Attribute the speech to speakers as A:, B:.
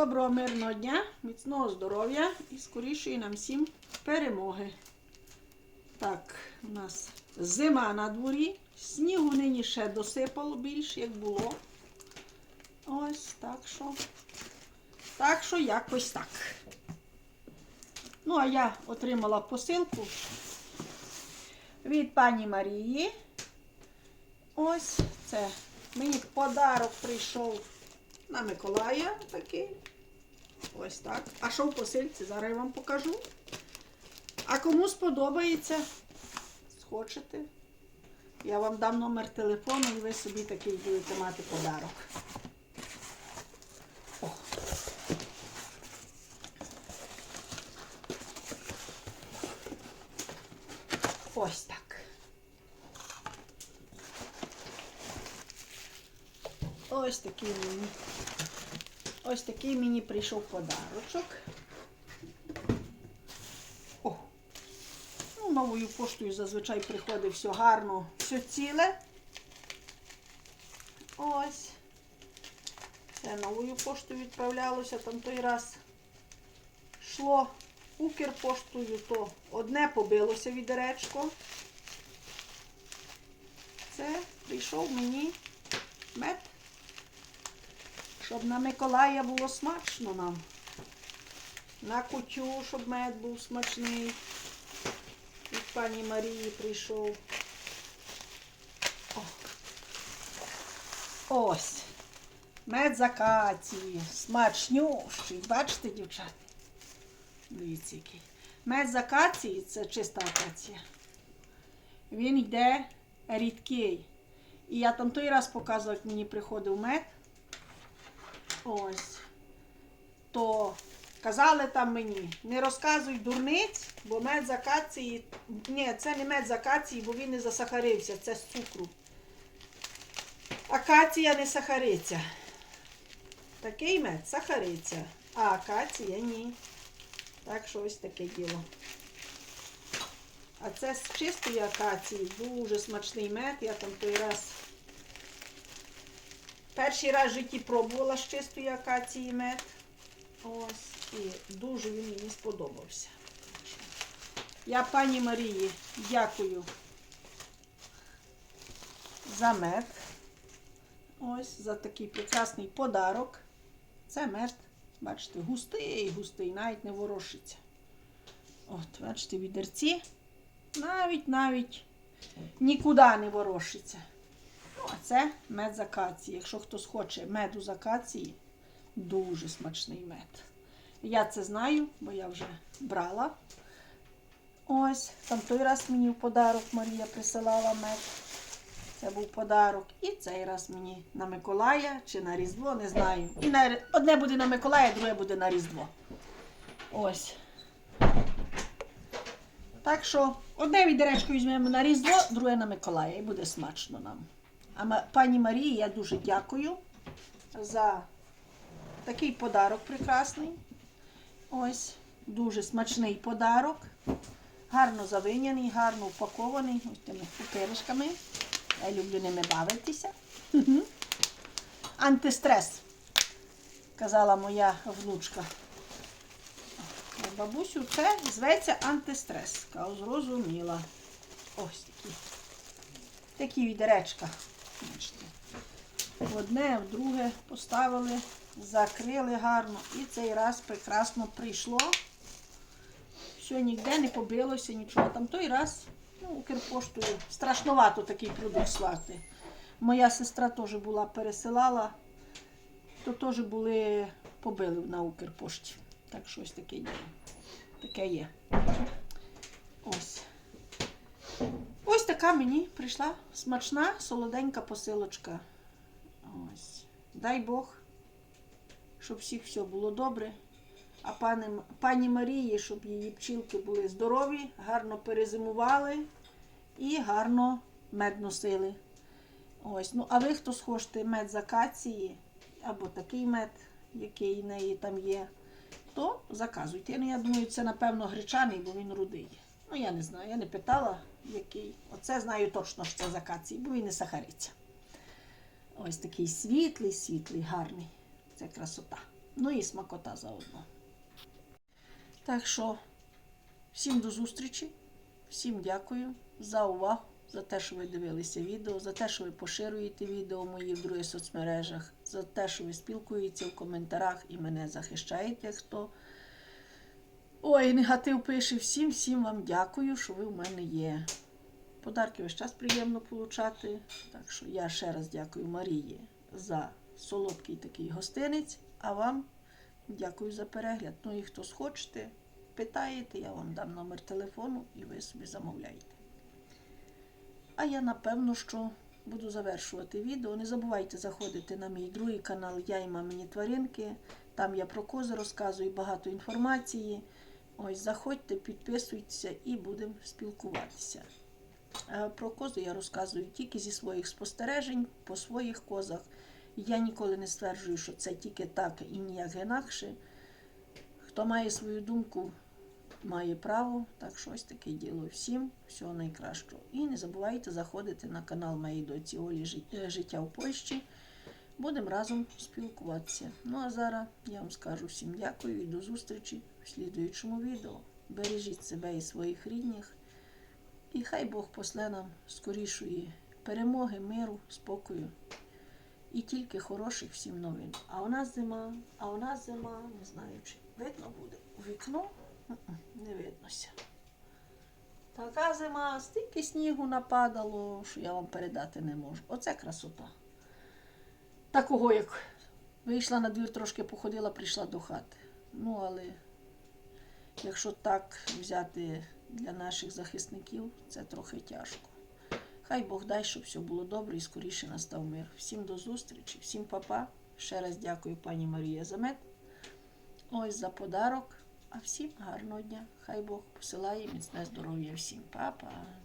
A: Доброго мирного дня, міцного здоров'я і скорішої нам всім перемоги. Так, у нас зима на дворі, снігу нині ще досипало більше, як було. Ось так що. Так що якось так. Ну, а я отримала посилку від пані Марії. Ось це. Мені подарок прийшов на Миколая такий. Ось так. А що в посильці? Зараз я вам покажу. А кому сподобається, схочете, я вам дам номер телефону і ви собі такий будете мати подарок. О. Ось так. Ось такий мені. Ось такий мені прийшов подарочок. О! Ну, новою поштою зазвичай приходить все гарно, все ціле. Ось. Це новою поштою відправлялося, там той раз йшло Укрпоштою, то одне побилося відеречко. Це прийшов мені мед щоб на Миколая було смачно нам. На кутю, щоб мед був смачний. Від пані Марії прийшов. О. Ось. Мед з акації. Смачнющий. Бачите, дівчата? Дивіться який. Мед з акації це чиста акація. Він йде рідкий. І я там той раз показувала, як мені приходив мед. Ось. То казали там мені, не розказуй дурниць, бо мед з акації. Ні, це не мед з акації, бо він не засахарився, це з цукру. Акація не сахариться. Такий мед сахариться, а акація ні. Так що ось таке діло. А це з чистої акації, дуже смачний мед. Я там той раз. Перший раз в житті пробувала з чистої акації мед. Ось. І дуже він мені сподобався. Я пані Марії дякую за мед. Ось за такий прекрасний подарок. Це мед, бачите, густий, густий, навіть не ворошиться. От, бачите, відерці навіть навіть нікуди не ворошиться. А це мед з акації. Якщо хтось хоче меду з акації, дуже смачний мед. Я це знаю, бо я вже брала. Ось, там той раз мені в подарок Марія присилала мед. Це був подарок. І цей раз мені на Миколая чи на Різдво, не знаю. І на... Одне буде на Миколая, друге буде на Різдво. Ось. Так що одне відеречко візьмемо на Різдво, друге на Миколая. І буде смачно нам. А пані Марії я дуже дякую за такий подарок прекрасний. Ось, дуже смачний подарок. Гарно завиняний, гарно упакований. Ось тими пупиришками. Я люблю ними бавитися. Антистрес, казала моя внучка. Бабусю, це зветься антистрес. Зрозуміла. Ось такі. Такі відеречка. Бачите. В одне, в друге поставили, закрили гарно. І цей раз прекрасно прийшло. Все, ніде не побилося, нічого. Там той раз, ну, Укрпоштою, страшновато такий продукт слати. Моя сестра теж була, пересилала, то теж були, побили на Укрпошті. Так що ось таке діло. Таке є. Ось. Така мені прийшла смачна, солоденька посилочка. Ось. Дай Бог, щоб всіх все було добре. А пані, пані Марії, щоб її пчілки були здорові, гарно перезимували і гарно мед носили. Ось. Ну, а ви хто схочете мед з акації, або такий мед, який в неї там є, то заказуйте. Ну, я думаю, це, напевно, гречаний, бо він рудий. Ну, я не знаю, я не питала, який. Оце знаю точно, що це з акації, бо він не сахариться. Ось такий світлий, світлий, гарний. Це красота. Ну і смакота заодно. Так що, всім до зустрічі, всім дякую за увагу, за те, що ви дивилися відео, за те, що ви поширюєте відео мої в других соцмережах, за те, що ви спілкуєтеся в коментарях і мене захищаєте, хто. Ой, негатив пише. Всім, всім вам дякую, що ви в мене є. Подарки весь час приємно получати. Так що я ще раз дякую Марії за солодкий такий гостинець, а вам дякую за перегляд. Ну і хто схочете, питаєте, я вам дам номер телефону і ви собі замовляєте. А я напевно, що буду завершувати відео. Не забувайте заходити на мій другий канал Я і мамині тваринки. Там я про кози розказую багато інформації. Ось заходьте, підписуйтеся і будемо спілкуватися. Е, Про кози я розказую тільки зі своїх спостережень по своїх козах. Я ніколи не стверджую, що це тільки так і ніяк інакше. Хто має свою думку, має право. Так що ось таке діло. Всім всього найкращого. І не забувайте заходити на канал моєї доці Олі е, Життя в Польщі. Будемо разом спілкуватися. Ну а зараз я вам скажу всім дякую і до зустрічі в слідуючому відео. Бережіть себе і своїх рідних. І хай Бог после нам скорішої перемоги, миру, спокою. І тільки хороших всім новин. А у нас зима, а у нас зима, не знаю, чи видно буде у вікно. Не виднося. Така зима, стільки снігу нападало, що я вам передати не можу. Оце красота. Такого, як вийшла на двір, трошки походила, прийшла до хати. Ну, але якщо так взяти для наших захисників, це трохи тяжко. Хай Бог дай, щоб все було добре і скоріше настав мир. Всім до зустрічі, всім папа. Ще раз дякую пані Марія за мед. Ось за подарок. А всім гарного дня. Хай Бог посилає міцне здоров'я всім, Па-па.